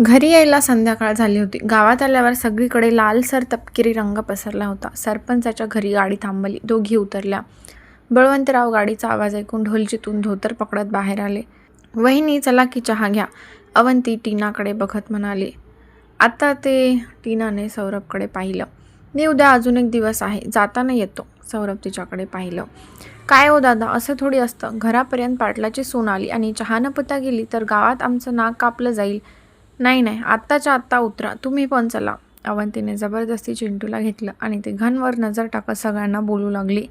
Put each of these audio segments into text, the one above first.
घरी यायला संध्याकाळ झाली होती. गावात आल्यावर सगळीकडे लालसर तपकिरी रंग पसरला होता. सरपंचाच्या घरी गाडी थांबली. दोघी उतरल्या. बळवंतराव गाडीचा आवाज ऐकून ढोलचीतून धोतर पकडत बाहेर आले. वहिनी चला की चहा घ्या. अवंती टीनाकडे बघत म्हणाली. आता ते टीनाने सौरभकडे पाहिलं. मी उद्या अजून एक दिवस आहे. जाताना येतो सौरभ तिच्याकडे पाहिलं. काय हो दादा असं थोडी असतं. घरापर्यंत पाटलाची सून आली आणि चहा न गेली तर गावात आमचं नाक कापलं जाईल. नाही नाही. आत्ताच्या आत्ता उतरा. तुम्ही पण चला. अवंतीने जबरदस्ती चिंटूला घेतलं आणि ते घनवर नजर टाकत सगळ्यांना बोलू लागली.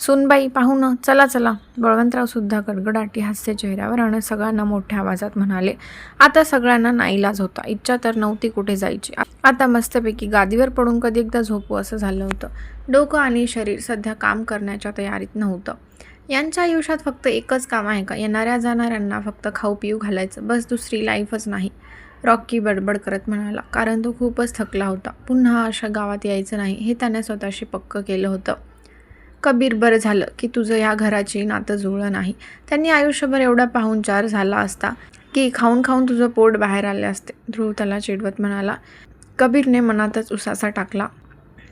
सुनबाई पाहू ना. चला चला. बळवंतरावसुद्धा गडगडाटी हास्य चेहऱ्यावर आणि सगळ्यांना मोठ्या आवाजात म्हणाले आता सगळ्यांना नाईलाज होता. इच्छा तर नव्हती कुठे जायची. आता मस्तपैकी गादीवर पडून कधी एकदा झोपू असं झालं होतं. डोकं आणि शरीर सध्या काम करण्याच्या तयारीत नव्हतं. यांच्या आयुष्यात फक्त एकच काम आहे का? येणाऱ्या जाणाऱ्यांना फक्त खाऊ पिऊ घालायचं. बस दुसरी लाईफच नाही. रॉकी बडबड करत म्हणाला कारण तो खूपच थकला होता. पुन्हा अशा गावात यायचं नाही. हे त्याने स्वतःशी पक्क केलं होतं. कबीर बरं झालं की तुझं ह्या घराची नातं जुळलं नाही. त्यांनी आयुष्यभर एवढा पाहुणचार झाला असता की खाऊन खाऊन तुझं पोट बाहेर आले असते. ध्रुव त्याला चिडवत म्हणाला कबीरने मनातच उसासा टाकला.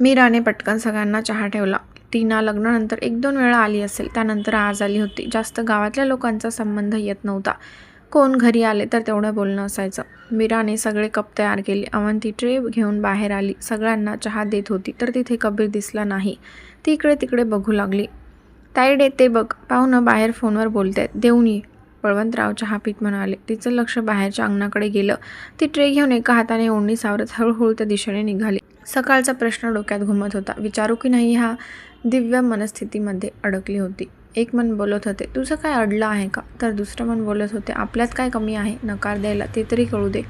मीराने पटकन सगळ्यांना चहा ठेवला. टीना लग्नानंतर एक दोन वेळा आली असेल. त्यानंतर आज आली होती. जास्त गावातल्या लोकांचा संबंध येत नव्हता. कोण घरी आले तर तेवढं बोलणं असायचं. मीराने सगळे कप तयार केले. अवंती ट्रे घेऊन बाहेर आली. सगळ्यांना चहा देत होती तर तिथे कबीर दिसला नाही. ती इकडे तिकडे बघू लागली. ताईडे ते बघ. पाहुणं बाहेर फोनवर बोलतायत देऊन ये. बळवंतराव चहा पीत म्हणाले. तिचं लक्ष बाहेरच्या अंगणाकडे गेलं. ती ट्रे घेऊन एका हाताने ओढणी सावरत हळूहळू त्या दिशेने निघाली. सकाळचा प्रश्न डोक्यात घुमत होता. विचारू की नाही ह्या दिव्य मनस्थितीमध्ये अडकली होती. एक मन बोलत होते तुझं काय अडलं आहे का? तर दुसरं मन बोलत होते आपल्यात काय कमी आहे? नकार द्यायला ते तरी कळू दे.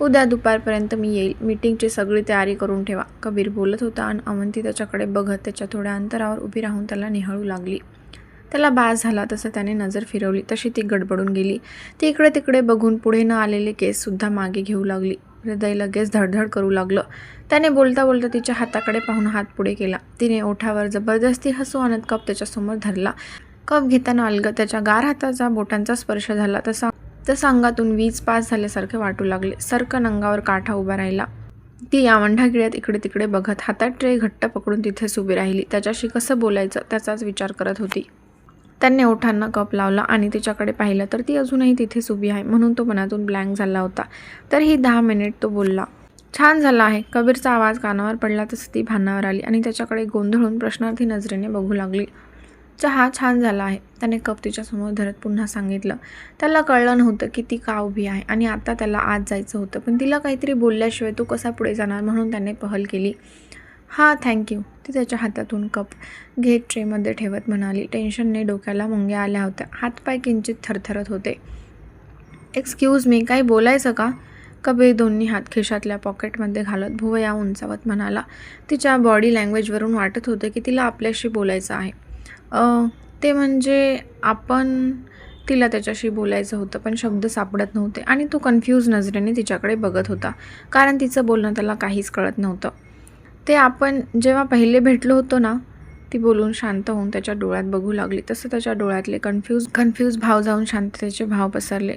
उद्या दुपारपर्यंत मी येईल. मीटिंगची सगळी तयारी करून ठेवा. कबीर बोलत होता आणि अवंती त्याच्याकडे बघत त्याच्या थोड्या अंतरावर उभी राहून त्याला निहाळू लागली. त्याला बास झाला तसं त्याने नजर फिरवली. तशी ती गडबडून गेली. ती इकडे तिकडे बघून पुढे न आलेले केससुद्धा मागे घेऊ लागली. हृदय लगेच धडधड करू लागलं. त्याने बोलता बोलता तिच्या हाताकडे पाहून हात पुढे केला. तिने ओठावर जबरदस्ती हसू आणत कप त्याच्यासमोर धरला. कप घेताना अलग त्याच्या गार हाताचा बोटांचा स्पर्श झाला. तसा तसं अंगातून वीज पास झाल्यासारखे वाटू लागले. सरकन अंगावर काठा उभा राहिला. ती यावंढा गिळ्यात इकडे तिकडे बघत हातात ट्रे घट्ट पकडून तिथेच उभी राहिली. त्याच्याशी कसं बोलायचं त्याचाच विचार करत होती. त्याने ओठांना कप लावला आणि तिच्याकडे पाहिलं तर ती अजूनही तिथेच उभी आहे म्हणून तो मनातून ब्लँक झाला होता. तर ही दहा मिनिट तो बोलला. छान झाला आहे. कबीरचा आवाज कानावर पडला तसं ती भानावर आली आणि त्याच्याकडे गोंधळून प्रश्नार्थी नजरेने बघू लागली. चहा छान झाला आहे. त्याने कप तिच्यासमोर धरत पुन्हा सांगितलं. त्याला कळलं नव्हतं की ती का उभी आहे आणि आता त्याला आत जायचं होतं. पण तिला काहीतरी बोलल्याशिवाय तू कसा पुढे जाणार म्हणून त्याने पहल केली. हां थँक्यू ती त्याच्या हातातून कप घेत ट्रेमध्ये ठेवत म्हणाली. टेन्शनने डोक्याला मुंग्या आल्या होत्या. हातपाय किंचित थरथरत होते. एक्सक्यूज मी काही बोलायचं का? कबीर दोन्ही हात खिशातल्या पॉकेटमध्ये घालत भुवया उंचावत म्हणाला. तिच्या बॉडी लँग्वेजवरून वाटत होतं की तिला आपल्याशी बोलायचं आहे. ते म्हणजे आपण तिला त्याच्याशी बोलायचं होतं पण शब्द सापडत नव्हते आणि तो कन्फ्यूज नजरेने तिच्याकडे बघत होता. कारण तिचं बोलणं त्याला काहीच कळत नव्हतं. ते आपण जेव्हा पहिले भेटलो होतो ना ती बोलून शांत होऊन त्याच्या डोळ्यात बघू लागली. तसं त्याच्या डोळ्यातले कन्फ्यूज कन्फ्यूज भाव जाऊन शांततेचे भाव पसरले.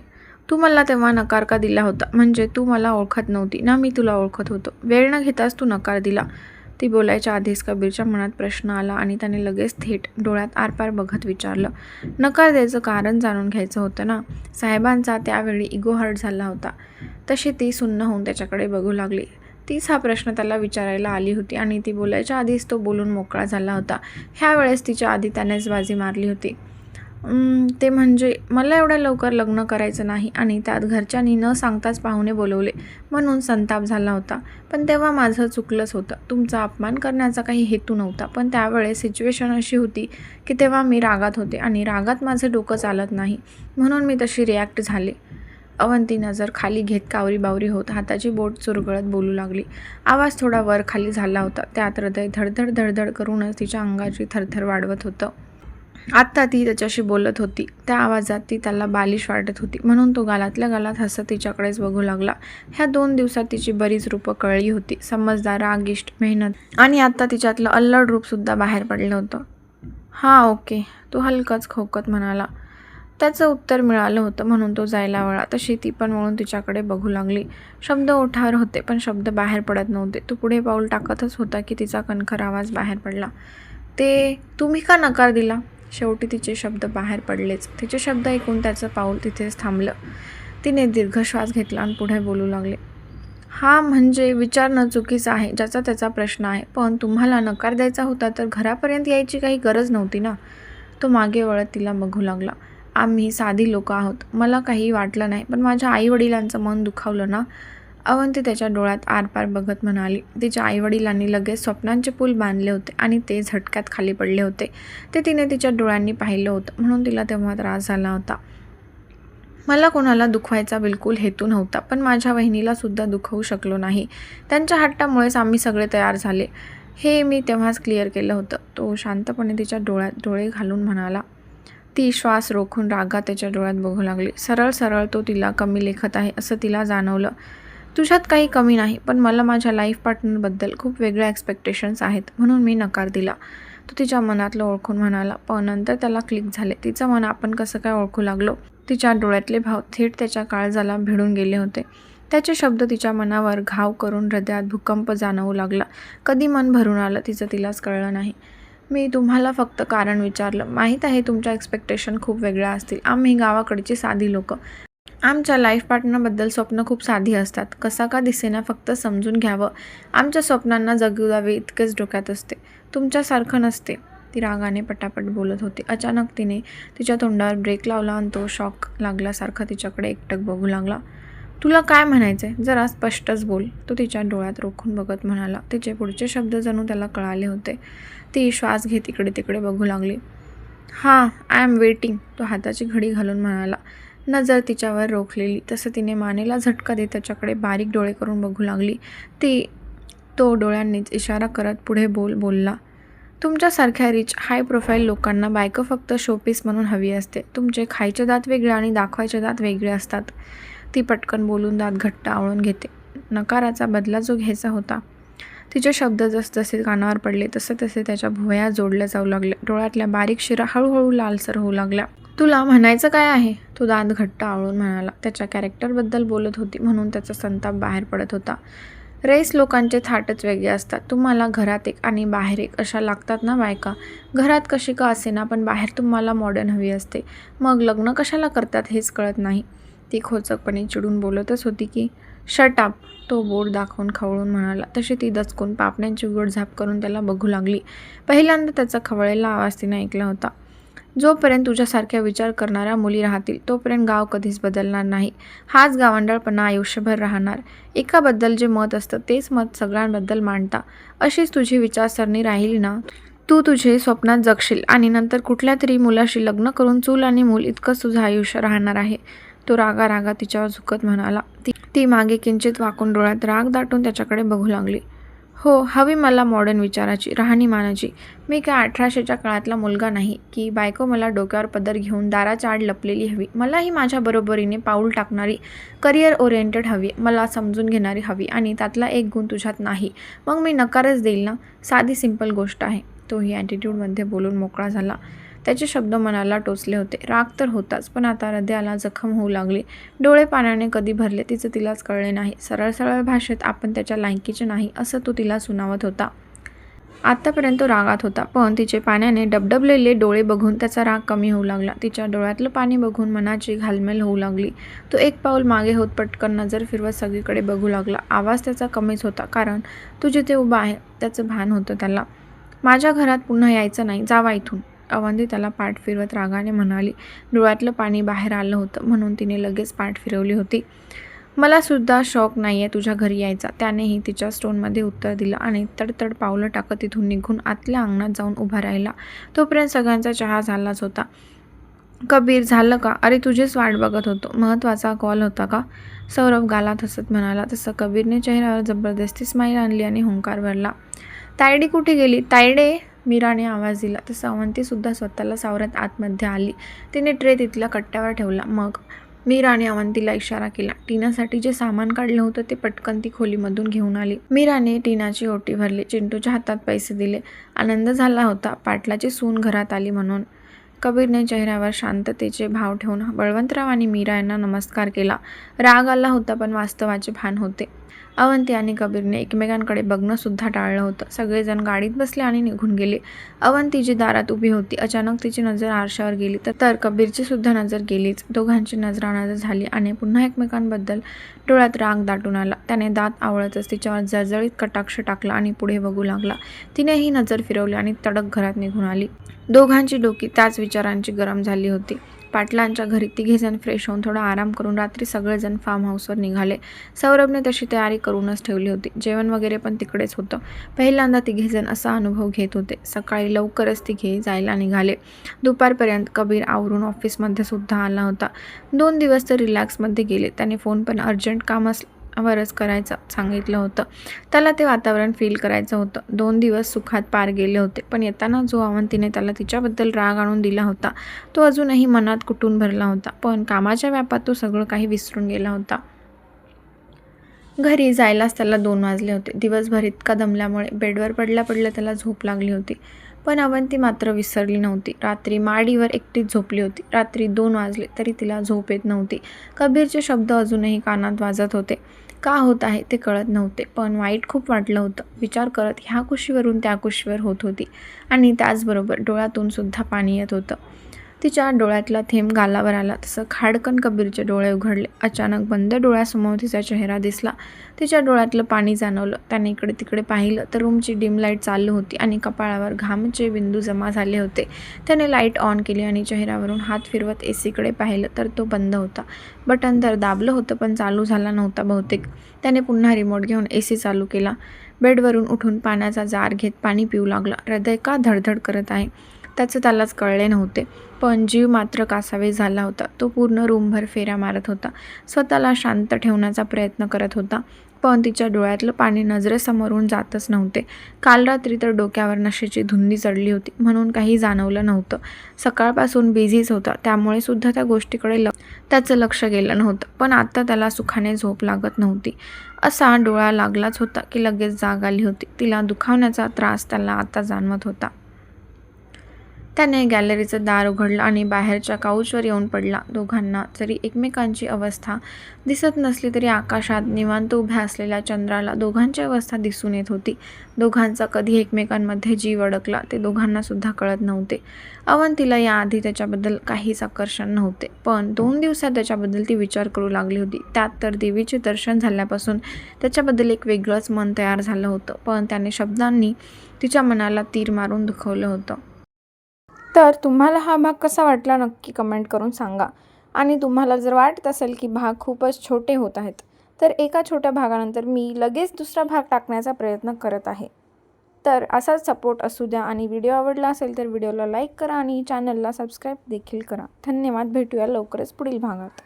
तू मला तेव्हा नकार का दिला होता? म्हणजे तू मला ओळखत नव्हती. ना मी तुला ओळखत होतो. वेळ न घेताच तू नकार दिला. ती बोलायच्या आधीच कबीरच्या मनात प्रश्न आला आणि त्याने लगेच थेट डोळ्यात आरपार बघत विचारलं नकार द्यायचं कारण जाणून घ्यायचं होतं ना? साहेबांचा त्यावेळी इगो हर्ट झाला होता. तशी ती सुन्न होऊन त्याच्याकडे बघू लागली. तीच हा प्रश्न त्याला विचारायला आली होती आणि ती बोलायच्या आधीच तो बोलून मोकळा झाला होता. ह्या वेळेस तिच्या आधी त्यानेच बाजी मारली होती. ते म्हणजे मला एवढ्या लवकर लग्न करायचं नाही आणि त्यात घरच्यांनी न सांगताच पाहुणे बोलवले. म्हणून संताप झाला होता. पण तेव्हा माझं चुकलंच होतं. तुमचा अपमान करण्याचा काही हेतू नव्हता. पण त्यावेळेस सिच्युएशन अशी होती की तेव्हा मी रागात होते आणि रागात माझं डोकं चालत नाही. म्हणून मी तशी रिॲक्ट झाले. अवंती नजर खाली घेत कावरी बावरी होत हाताची बोट चुरगळत बोलू लागली. आवाज थोडा वर खाली झाला होता. त्यात हृदय धडधड धडधड करूनच तिच्या अंगाची थरथर वाढवत होतं. आत्ता ती त्याच्याशी बोलत होती. त्या आवाजात ती त्याला बालिश वाटत होती. म्हणून तो गालातल्या गालात हसत तिच्याकडेच बघू लागला. ह्या दोन दिवसात तिची बरीच रूपं कळली होती. समजदार रागिष्ट मेहनत. आणि आत्ता तिच्यातलं अल्लड रूपसुद्धा बाहेर पडलं होतं. हां ओके. तो हलकंच खोकत म्हणाला. त्याचं उत्तर मिळालं होतं म्हणून तो जायला वळा तशी ती पण वळून तिच्याकडे बघू लागली. शब्द ओठावर होते पण शब्द बाहेर पडत नव्हते. तो पुढे पाऊल टाकतच होता की तिचा कणखर आवाज बाहेर पडला. ते तुम्ही का नकार दिला? शेवटी तिचे शब्द बाहेर पडलेच. तिचे शब्द ऐकून त्याचं पाऊल तिथेच थांबलं. तिने दीर्घ श्वास घेतला आणि पुढे बोलू लागले. हा म्हणजे विचारणं चुकीचं आहे ज्याचा त्याचा प्रश्न आहे. पण तुम्हाला नकार द्यायचा होता तर घरापर्यंत यायची काही गरज नव्हती ना? तो मागे वळत तिला बघू लागला. आम्ही साधी लोक आहोत. मला काही वाटलं नाही पण माझ्या आईवडिलांचं मन दुखावलं ना? अवंती त्याच्या डोळ्यात आरपार बघत म्हणाली तिच्या आईवडिलांनी लगेच स्वप्नांचे पूल बांधले होते आणि ते झटक्यात खाली पडले होते. ते तिने तिच्या डोळ्यांनी पाहिलं होतं म्हणून तिला तेव्हा त्रास झाला होता. मला कोणाला दुखवायचा बिलकुल हेतू नव्हता पण माझ्या बहिणीलासुद्धा दुखवू शकलो नाही. त्यांच्या हट्टामुळेच आम्ही सगळे तयार झाले. हे मी तेव्हाच क्लिअर केलं होतं. तो शांतपणे तिच्या डोळ्यात डोळे घालून म्हणाला. ती श्वास रोखून रागा त्याच्या डोळ्यात बघू लागली. सरळ सरळ तो तिला कमी लेखत आहे असं तिला जाणवलं. तुझ्यात काही कमी नाही पण मला माझ्या लाईफ पार्टनरबद्दल खूप वेगळ्या एक्सपेक्टेशन्स आहेत म्हणून मी नकार दिला. तो तिच्या मनातलं ओळखून म्हणाला पण नंतर त्याला क्लिक झाले. तिचं मन आपण कसं काय ओळखू लागलो? तिच्या डोळ्यातले भाव थेट त्याच्या काळजाला भिडून गेले होते. त्याचे शब्द तिच्या मनावर घाव करून हृदयात भूकंप जाणवू लागला. कधी मन भरून आलं तिचं तिलाच कळलं नाही. मी तुम्हाला फक्त कारण विचारलं. माहीत आहे तुमच्या एक्सपेक्टेशन खूप वेगळ्या असतील. आम्ही गावाकडची साधी लोक. आमच्या लाईफ पार्टनरबद्दल स्वप्न खूप साधी असतात. कसा का दिसेना फक्त समजून घ्यावं. आमच्या स्वप्नांना जगू द्यावे इतकेच डोक्यात असते. तुमच्यासारखं नसते. ती रागाने पटापट बोलत होती. अचानक तिने तिच्या तोंडावर ब्रेक लावला आणि तो शॉक लागल्यासारखा तिच्याकडे एकटक बघू लागला. तुला काय म्हणायचं आहे जरा स्पष्टच बोल. तो तिच्या डोळ्यात रोखून बघत म्हणाला. तिचे पुढचे शब्द जणू त्याला कळाले होते. ती श्वास घेत इकडे तिकडे बघू लागली. हां आय एम वेटिंग तो हाताची घडी घालून म्हणाला. नजर तिच्यावर रोखलेली. तसं तिने मानेला झटका देत त्याच्याकडे बारीक डोळे करून बघू लागली. ती तो डोळ्यांनीच इशारा करत पुढे बोल बोलला तुमच्यासारख्या रिच हाय प्रोफाईल लोकांना बायको फक्त शोपीस म्हणून हवी असते. तुमचे खायचे दात वेगळे आणि दाखवायचे दात वेगळे असतात. ती पटकन बोलून दात घट्ट आवळून घेते. नकाराचा बदला जो घ्यायचा होता तिचे शब्द जसजसे कानावर पडले तसे तसे त्याच्या भुवया जोडल्या जाऊ लागल्या. डोळ्यातल्या बारीक शिरा हळूहळू लालसर होऊ लागल्या. तुला म्हणायचं काय आहे? तो दात घट्ट आवळून म्हणाला. त्याच्या कॅरेक्टरबद्दल बोलत होती म्हणून त्याचा संताप बाहेर पडत होता. रेस लोकांचे थाटच वेगळे असतात. तुम्हाला घरात एक आणि बाहेर एक अशा लागतात ना बायका? घरात कशी का असेना पण बाहेर तुम्हाला मॉडर्न हवी असते. मग लग्न कशाला करतात हेच कळत नाही. ती खोचकपणे चिडून बोलतच होती की शटाप तो बोर्ड दाखवून खवळून म्हणाला. तशी ती दचकून पापण्यांची झाप करून त्याला बघू लागली. पहिल्यांदा त्याचा खवळेला आवाज तिने ऐकला होता. जोपर्यंत तुझ्यासारख्या विचार करणाऱ्या मुली राहतील तोपर्यंत गाव कधीच बदलणार नाही. हाच गावंडळपणा आयुष्यभर राहणार. एकाबद्दल जे मत असतं तेच मत सगळ्यांबद्दल मांडता. अशीच तुझी विचारसरणी राहिली ना तू तुझे स्वप्नात जगशील आणि नंतर कुठल्या तरी मुलाशी लग्न करून चूल आणि मूल इतकंच तुझं आयुष्य राहणार आहे. तो रागा रागा तिच्यावर झुकत म्हणाला. ती ती मागे किंचित वाकून डोळ्यात राग दाटून त्याच्याकडे बघू लागली. हो हवी मला मॉडर्न विचाराची राहणीमानाची. मी काय अठराशेच्या काळातला मुलगा नाही की बायको मला डोक्यावर पदर घेऊन दाराच्या आड लपलेली हवी. मलाही माझ्या बरोबरीने पाऊल टाकणारी करिअर ओरिएंटेड हवी. मला समजून घेणारी हवी आणि त्यातला एक गुण तुझ्यात नाही. मग मी नकारच देईल ना? साधी सिंपल गोष्ट आहे. तोही ॲटिट्यूडमध्ये बोलून मोकळा झाला. त्याचे शब्द मनाला टोचले होते. राग तर होताच पण आता हृदयाला जखम होऊ लागली. डोळे पाण्याने कधी भरले तिचं तिलाच कळले नाही. सरळ सरळ भाषेत आपण त्याच्या लायकीचे नाही असं तो तिला सुनावत होता. आत्तापर्यंत तो रागात होता पण तिचे पाण्याने डबडबलेले डोळे बघून त्याचा राग कमी होऊ लागला. तिच्या डोळ्यातलं पाणी बघून मनाची घालमेल होऊ लागली. तो एक पाऊल मागे होत पटकन नजर फिरवत सगळीकडे बघू लागला. आवाज त्याचा कमीच होता कारण तू जिथे उभा आहे त्याचं भान होतं त्याला. माझ्या घरात पुन्हा यायचं नाही जावा इथून. अवंती त्याला पाठ फिरवत रागाने म्हणाली डोळ्यातलं पाणी बाहेर आलं होतं म्हणून तिने लगेच पाठ फिरवली होती. मला सुद्धा शौक नाही आहे तुझ्या घरी यायचा. त्यानेही तिच्या स्टोनमध्ये उत्तर दिलं आणि तडतड पावलं टाकत तिथून निघून आतल्या अंगणात जाऊन उभा राहिला. तोपर्यंत सगळ्यांचा चहा झालाच होता. कबीर झालं का? अरे तुझीच वाट बघत होतो. महत्त्वाचा कॉल होता का? सौरभ गालात हसत म्हणाला. तसं कबीरने चेहऱ्यावर जबरदस्ती स्माईल आणली आणि हुंकार भरला. तायडी कुठे गेली? तायडे? मीराने आवाज दिला. तर अवंतीसुद्धा स्वतःला सावरत आतमध्ये आली. तिने ट्रे तिथल्या कट्ट्यावर ठेवला. मग मीराने अवंतीला इशारा केला. टीनासाठी जे सामान काढलं होतं ते पटकन ती खोलीमधून घेऊन आली. मीराने टीनाची ओटी भरली. चिंटूच्या हातात पैसे दिले. आनंद झाला होता. पाटलाची सून घरात आली म्हणून. कबीरने चेहऱ्यावर शांततेचे भाव ठेवून बळवंतराव आणि मीरा यांना नमस्कार केला. राग आला होता पण वास्तवाचे भान होते. अवंती आणि कबीरने एकमेकांकडे बघणंसुद्धा टाळलं होतं. सगळेजण गाडीत बसले आणि निघून गेले. अवंती जी दारात उभी होती अचानक तिची नजर आरशावर गेली तर तर कबीरची सुद्धा नजर गेलीच. दोघांची नजरानजर झाली आणि पुन्हा एकमेकांबद्दल डोळ्यात राग दाटून आला. त्याने दात आवळतच तिच्यावर जळजळीत कटाक्ष टाकला आणि पुढे बघू लागला. तिनेही नजर फिरवली आणि तडक घरात निघून आली. दोघांची डोकी त्याच विचारांची गरम झाली होती. पाटलांच्या घरी तिघेजण फ्रेश होऊन थोडा आराम करून रात्री सगळेजण फार्म हाऊसवर निघाले. सौरभने तशी तयारी करूनच ठेवली होती. जेवण वगैरे पण तिकडेच होतं. पहिल्यांदा तिघेजण असा अनुभव घेत होते. सकाळी लवकरच तिघे जायला निघाले. दुपारपर्यंत कबीर आवरून ऑफिसमध्ये सुद्धा आला होता. दोन दिवस तर रिलॅक्समध्ये गेले. त्याने फोन पण अर्जंट काम असलं वरच करायचं सांगितलं होतं. त्याला ते वातावरण फील करायचं होतं. दोन दिवस सुखात पार गेले होते. पण येताना जो अवंतीने त्याला तिच्याबद्दल राग आणून दिला होता तो अजूनही मनात कुटून भरला होता. पण कामाच्या व्यापात तो सगळं काही विसरून गेला होता. घरी जायलाच त्याला दोन वाजले होते. दिवसभर इतका दमल्यामुळे बेडवर पडल्या पडल्या त्याला झोप लागली होती. पण अवंती मात्र विसरली नव्हती. रात्री माडीवर एकटीच झोपली होती. रात्री दोन वाजले तरी तिला झोप येत नव्हती. कबीरचे शब्द अजूनही कानात वाजत होते. का होत आहे ते कळत नव्हते पण वाईट खूप वाटलं होतं. विचार करत ह्या कुशीवरून त्या कुशीवर होत होती. आणि त्याचबरोबर डोळ्यातून सुद्धा पाणी येत होतं. तिच्या डोळ्यातला थेंब गालावर आला. तसं खाडकन कबीरचे डोळे उघडले. अचानक बंद डोळ्यासमोर तिचा चेहरा दिसला. तिच्या डोळ्यातलं पाणी जाणवलं. त्याने इकडे तिकडे पाहिलं तर रूमची डिम लाइट चालू होती आणि कपाळावर घामचे बिंदू जमा झाले होते. त्याने लाइट ऑन केली आणि चेहऱ्यावरून हात फिरवत ए सीकडे पाहिलं तर तो बंद होता. बटन तर दाबलं होतं पण चालू झाला नव्हता बहुतेक. त्याने पुन्हा रिमोट घेऊन ए सी चालू केला. बेडवरून उठून पाण्याचा जार घेत पाणी पिऊ लागला. हृदय का धडधड करत आहे? त्याचं त्यालाच कळले नव्हते. पण जीव मात्र कासावे झाला होता. तो पूर्ण रूमभर फेऱ्या मारत होता. स्वतःला शांत ठेवण्याचा प्रयत्न करत होता. पण तिच्या डोळ्यातलं पाणी नजरेसमोरून जातच नव्हते. काल रात्री तर डोक्यावर नशेची धुंदी चढली होती. म्हणून काही जाणवलं नव्हतं. सकाळपासून बिझीच होता. त्यामुळे सुद्धा त्या गोष्टीकडे ल त्याचं लक्ष गेलं नव्हतं. पण आता त्याला सुखाने झोप लागत नव्हती. असा डोळा लागलाच होता की लगेच जाग आली होती. तिला दुखावण्याचा त्रास त्याला आता जाणवत होता. त्याने गॅलरीचं दार उघडलं आणि बाहेरच्या काऊचवर येऊन पडला. दोघांना जरी एकमेकांची अवस्था दिसत नसली तरी आकाशात निवांत उभ्या असलेल्या चंद्राला दोघांची अवस्था दिसून येत होती. दोघांचा कधी एकमेकांमध्ये जीव अडकला ते दोघांना सुद्धा कळत नव्हते. अवंतीला याआधी त्याच्याबद्दल काहीच आकर्षण नव्हते पण दोन दिवसात त्याच्याबद्दल ती विचार करू लागली होती. त्यात तर देवीचे दर्शन झाल्यापासून त्याच्याबद्दल एक वेगळंच मन तयार झालं होतं पण त्याने शब्दांनी तिच्या मनाला तीर मारून दुखवलं होतं. तर तुम्हाला हा भाग कसा वाटला नक्की कमेंट करून सांगा. आणि तुम्हाला जर वाटत असेल की भाग खूपच छोटे होत आहेत तर एका छोट्या भागानंतर मी लगेच दुसरा भाग टाकण्याचा प्रयत्न करत आहे. तर असाच सपोर्ट असू द्या आणि व्हिडिओ आवडला असेल तर व्हिडिओला लाईक करा आणि चॅनलला सबस्क्राईब देखील करा. धन्यवाद भेटूया लवकरच पुढील भागात.